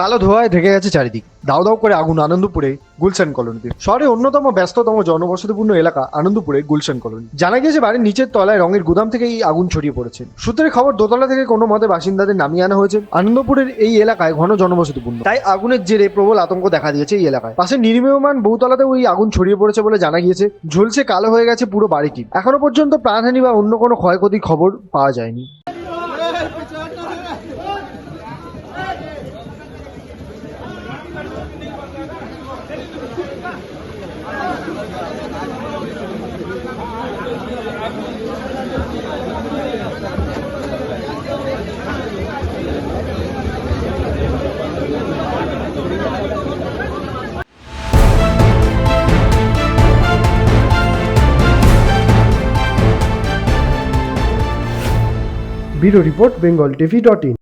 কালো ধোঁয়ায় ঢেকে গেছে চারিদিক। দাও দাও করে আগুন আনন্দপুরে গুলশান কলোনিতে। শহরে অন্যতম ব্যস্ততম জনবসতিপূর্ণ এলাকা আনন্দপুরে গুলশান কলোনি। জানা গিয়েছে বাড়ির নিচের তলায় রঙের গুদাম থেকে এই আগুন ছড়িয়ে পড়েছে। সূত্রের খবর, দোতলা থেকে কোনো মতে বাসিন্দাদের নামিয়ে আনা হয়েছে। আনন্দপুরের এই এলাকায় ঘন জনবসতিপূর্ণ। তাই আগুনের জেরে প্রবল আতঙ্ক দেখা দিয়েছে এই এলাকায়। পাশে নির্মীয়মান বহুতলাতে ওই আগুন ছড়িয়ে পড়েছে বলে জানা গিয়েছে। ঝলসে কালো হয়ে গেছে পুরো বাড়িটি। এখনও পর্যন্ত প্রাণহানি বা অন্য কোনো ক্ষয়ক্ষতির খবর পাওয়া যায়নি। Bureau report Bengal TV dot in